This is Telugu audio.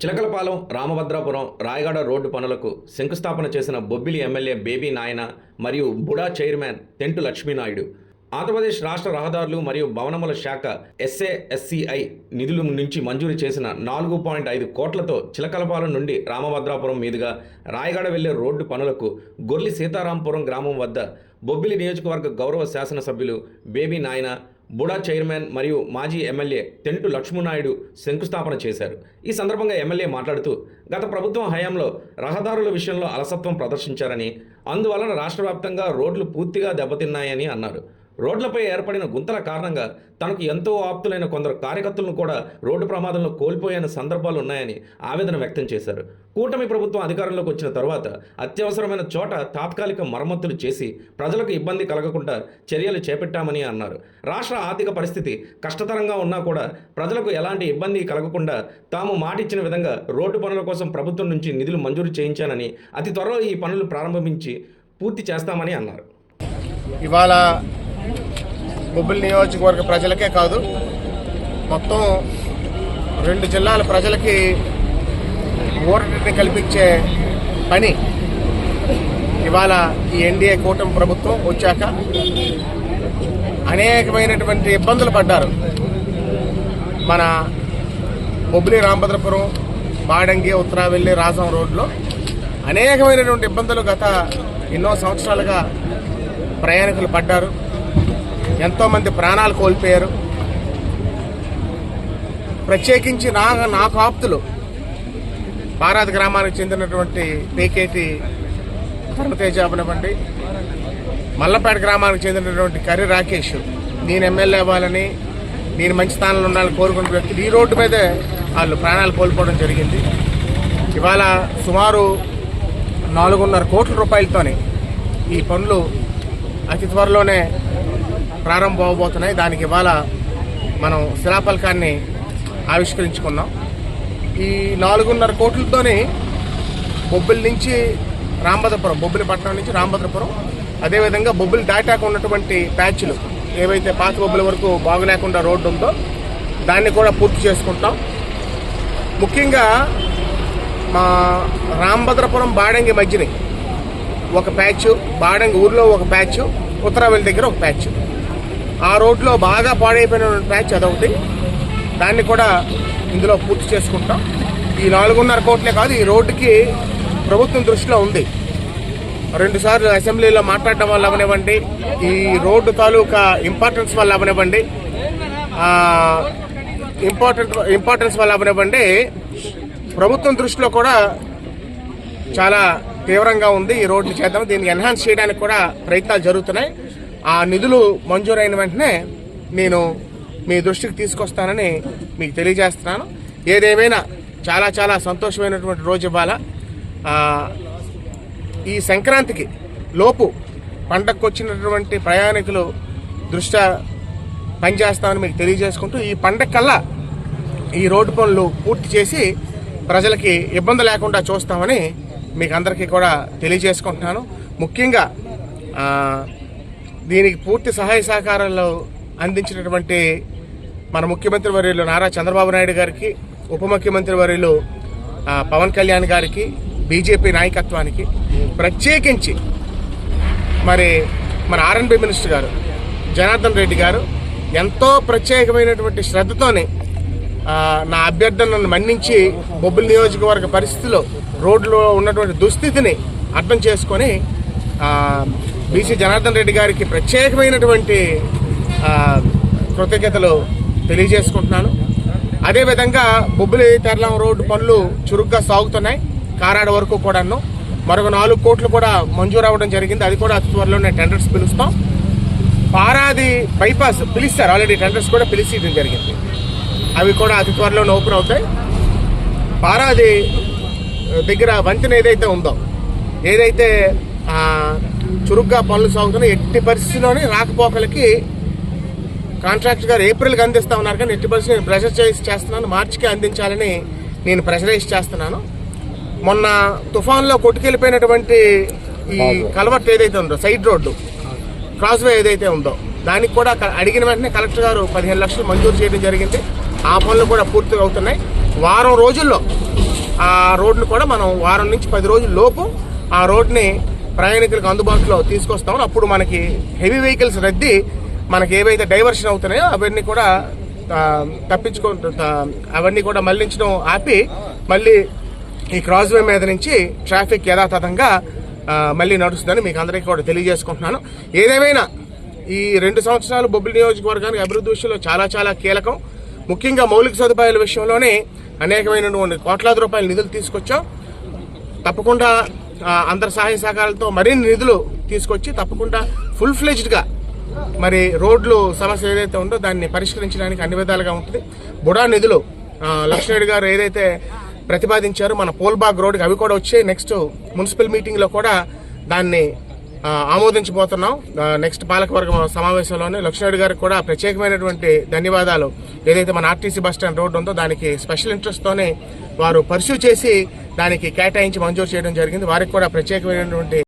చిలకలపాలెం రామభద్రాపురం రాయగడ రోడ్డు పనులకు శంకుస్థాపన చేసిన బొబ్బిలి ఎమ్మెల్యే బేబీ నాయన మరియు బుడా చైర్మన్ తెంటు లక్ష్మీనాయుడు. ఆంధ్రప్రదేశ్ రాష్ట్ర రహదారులు మరియు భవనముల శాఖ ఎస్ఏఎస్సిఐ నిధుల నుంచి మంజూరు చేసిన నాలుగు పాయింట్ ఐదు కోట్లతో చిలకలపాలెం నుండి రామభద్రాపురం మీదుగా రాయగడ వెళ్ళే రోడ్డు పనులకు గొర్లి సీతారాంపురం గ్రామం వద్ద బొబ్బిలి నియోజకవర్గ గౌరవ శాసనసభ్యులు బేబీ నాయన బుడా చైర్మన్ మరియు మాజీ ఎమ్మెల్యే తెంటు లక్ష్మీనాయుడు శంకుస్థాపన చేశారు. ఈ సందర్భంగా ఎమ్మెల్యే మాట్లాడుతూ గత ప్రభుత్వం హయాంలో రహదారుల విషయంలో అలసత్వం ప్రదర్శించారని అందువలన రాష్ట్ర వ్యాప్తంగా రోడ్లు పూర్తిగా దెబ్బతిన్నాయని అన్నారు. రోడ్లపై ఏర్పడిన గుంతల కారణంగా తనకు ఎంతో ఆప్తులైన కొందరు కార్యకర్తలను కూడా రోడ్డు ప్రమాదంలో కోల్పోయిన సందర్భాలు ఉన్నాయని ఆవేదన వ్యక్తం చేశారు. కూటమి ప్రభుత్వం అధికారంలోకి వచ్చిన తర్వాత అత్యవసరమైన చోట తాత్కాలిక మరమ్మతులు చేసి ప్రజలకు ఇబ్బంది కలగకుండా చర్యలు చేపట్టామని అన్నారు. రాష్ట్ర ఆర్థిక పరిస్థితి కష్టతరంగా ఉన్నా కూడా ప్రజలకు ఎలాంటి ఇబ్బంది కలగకుండా తాము మాటిచ్చిన విధంగా రోడ్డు పనుల కోసం ప్రభుత్వం నుంచి నిధులు మంజూరు చేయించానని అతి త్వరలో ఈ పనులు ప్రారంభించి పూర్తి చేస్తామని అన్నారు. ఇవాళ బొబ్బిలి నియోజకవర్గ ప్రజలకే కాదు మొత్తం రెండు జిల్లాల ప్రజలకి ఊరటిని కల్పించే పని ఇవాళ ఈ ఎన్డీఏ కూటమి ప్రభుత్వం వచ్చాక అనేకమైనటువంటి ఇబ్బందులు పడ్డారు. మన బొబ్బిలి రామభద్రపురం బాడంగి ఉత్తరావెల్లి రాజం రోడ్లో అనేకమైనటువంటి ఇబ్బందులు గత ఎన్నో సంవత్సరాలుగా ప్రయాణికులు పడ్డారు. ఎంతోమంది ప్రాణాలు కోల్పోయారు. ప్రత్యేకించి నా నాకు ఆప్తులు పారాది గ్రామానికి చెందినటువంటి పేకేటి ధర్మతేజ అవనివ్వండి మల్లపేట గ్రామానికి చెందినటువంటి కర్రి రాకేష్ నేను ఎమ్మెల్యే అవ్వాలని నేను మంచి స్థానంలో ఉండాలని కోరుకున్న వ్యక్తులు ఈ రోడ్డు మీదే వాళ్ళు ప్రాణాలు కోల్పోవడం జరిగింది. ఇవాళ సుమారు నాలుగున్నర కోట్ల రూపాయలతోని ఈ పనులు అతి త్వరలోనే ప్రారంభం అవబోతున్నాయి. దానికి ఇవాళ మనం శిలాఫలకాన్ని ఆవిష్కరించుకున్నాం. ఈ నాలుగున్నర కోట్లతోని బొబ్బిలి నుంచి రామభద్రపురం బొబ్బిలి పట్టణం నుంచి రాంభద్రపురం అదేవిధంగా బొబ్బిలి దాటాక ఉన్నటువంటి ప్యాచ్లు ఏవైతే పాత బొబ్బిలి వరకు బాగులేకుండా రోడ్డు ఉందో దాన్ని కూడా పూర్తి చేసుకుంటాం. ముఖ్యంగా మా రాంభద్రపురం బాడంగి మధ్యని ఒక ప్యాచ్ బాడంగి ఊర్లో ఒక ప్యాచ్ ఉత్తరావెల్లి దగ్గర ఒక ప్యాచ్. ఆ రోడ్లో బాగా పాడైపోయిన ప్యాచ్ అదొకటి. దాన్ని కూడా ఇందులో పూర్తి చేసుకుంటాం. ఈ నాలుగున్నర కోట్లే కాదు ఈ రోడ్డుకి ప్రభుత్వం దృష్టిలో ఉంది. రెండుసార్లు అసెంబ్లీలో మాట్లాడడం వల్ల అవనివ్వండి ఈ రోడ్డు తాలూకా ఇంపార్టెన్స్ వల్ల అవనివ్వండి ఇంపార్టెంట్ ఇంపార్టెన్స్ వల్ల అవనివ్వండి ప్రభుత్వం దృష్టిలో కూడా చాలా తీవ్రంగా ఉంది ఈ రోడ్డు చేద్దాం. దీన్ని ఎన్హాన్స్ చేయడానికి కూడా ప్రయత్నాలు జరుగుతున్నాయి. ఆ నిధులు మంజూరైన వెంటనే నేను మీ దృష్టికి తీసుకొస్తానని మీకు తెలియజేస్తున్నాను. ఏదేమైనా చాలా చాలా సంతోషమైనటువంటి రోజు ఇవాళ ఈ సంక్రాంతికి లోపు పండగకు వచ్చినటువంటి ప్రయాణికులు దృష్ట్యా పనిచేస్తామని మీకు తెలియజేసుకుంటూ ఈ పండగ కల్లా ఈ రోడ్డు పనులు పూర్తి చేసి ప్రజలకి ఇబ్బంది లేకుండా చూస్తామని మీకు అందరికీ కూడా తెలియజేసుకుంటున్నాను. ముఖ్యంగా దీనికి పూర్తి సహాయ సహకారాలు అందించినటువంటి మన ముఖ్యమంత్రి వర్యులు నారా చంద్రబాబు నాయుడు గారికి ఉప ముఖ్యమంత్రి వర్యులు పవన్ కళ్యాణ్ గారికి బీజేపీ నాయకత్వానికి ప్రత్యేకించి మరి మన ఆర్ఎన్బి మినిస్టర్ గారు జనార్దన్ రెడ్డి గారు ఎంతో ప్రత్యేకమైనటువంటి శ్రద్ధతోనే నా అభ్యర్థనను మన్నించి బొబ్బుల నియోజకవర్గ పరిస్థితిలో రోడ్లో ఉన్నటువంటి దుస్థితిని అర్థం చేసుకొని బీసీ జనార్దన్ రెడ్డి గారికి ప్రత్యేకమైనటువంటి కృతజ్ఞతలు తెలియజేసుకుంటున్నాను. అదేవిధంగా బొబ్బిలి తెరలం రోడ్డు పనులు చురుగ్గా సాగుతున్నాయి. కారాడ వరకు కూడాను. మరొక నాలుగు కోట్లు కూడా మంజూరు అవ్వడం జరిగింది. అది కూడా అతి త్వరలోనే టెండర్స్ పిలుస్తాం. పారాది బైపాస్ పిలిస్తారు. ఆల్రెడీ టెండర్స్ కూడా పిలిచి జరిగింది. అవి కూడా అతి త్వరలోనే ఓపెన్ అవుతాయి. పారాది దగ్గర వంతెన ఏదైతే ఉందో ఏదైతే చురుగ్గా పనులు సాగుతున్నాయో ఎట్టి పరిస్థితిలోనే రాకపోకలకి కాంట్రాక్ట్ గారు ఏప్రిల్కి అందిస్తా ఉన్నారు కానీ ఎట్టి పరిస్థితి నేను ప్రెషర్ చేసి చేస్తున్నాను. మార్చికి అందించాలని నేను ప్రెషరైజ్ చేస్తున్నాను. మొన్న తుఫాన్లో కొట్టుకెళ్ళిపోయినటువంటి ఈ కలవర్ట్ ఏదైతే ఉందో సైడ్ రోడ్డు క్రాస్ వే ఏదైతే ఉందో దానికి కూడా అడిగిన వెంటనే కలెక్టర్ గారు పదిహేను లక్షలు మంజూరు చేయడం జరిగింది. ఆ పనులు కూడా పూర్తిగా అవుతున్నాయి. వారం రోజుల్లో ఆ రోడ్ను కూడా మనం వారం నుంచి పది రోజుల లోపు ఆ రోడ్ని ప్రయాణికులకు అందుబాటులో తీసుకొస్తామో అప్పుడు మనకి హెవీ వెహికల్స్ రద్దీ మనకి ఏవైతే డైవర్షన్ అవుతున్నాయో అవన్నీ కూడా తప్పించుకో అవన్నీ కూడా మళ్ళించడం ఆపి మళ్ళీ ఈ క్రాస్ వే మీద నుంచి ట్రాఫిక్ యథాతథంగా మళ్ళీ నడుస్తుందని మీకు అందరికీ కూడా తెలియజేసుకుంటున్నాను. ఏదేమైనా ఈ రెండు సంవత్సరాలు బొబ్బిలి నియోజకవర్గానికి అభివృద్ధి విషయంలో చాలా చాలా కీలకం. ముఖ్యంగా మౌలిక సదుపాయాల విషయంలోనే అనేకమైనటువంటి కోట్లాది రూపాయల నిధులు తీసుకొచ్చాం. తప్పకుండా అందరి సహాయ సహకారాలతో మరిన్ని నిధులు తీసుకొచ్చి తప్పకుండా ఫుల్ ఫ్లెజ్డ్గా మరి రోడ్లు సమస్య ఏదైతే ఉందో దాన్ని పరిష్కరించడానికి అన్ని విధాలుగా ఉంటుంది. బుడా నిధులు ఆ, లక్ష్మణ్ గారు ఏదైతే ప్రతిపాదించారో మన పోల్బాగ్ రోడ్కి అవి కూడా వచ్చి నెక్స్ట్ మున్సిపల్ మీటింగ్లో కూడా దాన్ని ఆమోదించబోతున్నాం. నెక్స్ట్ పాలకవర్గం సమావేశంలోనే లక్ష్మణ్ గారికి కూడా ప్రత్యేకమైనటువంటి ధన్యవాదాలు. ఏదైతే మన ఆర్టీసీ బస్ స్టాండ్ రోడ్ ఉందో దానికి స్పెషల్ ఇంట్రెస్ట్తోనే వారు పర్సూ చేసి దానికి కేటాయించి మంజూరు చేయడం జరిగింది. వారికి కూడా ప్రత్యేకమైనటువంటి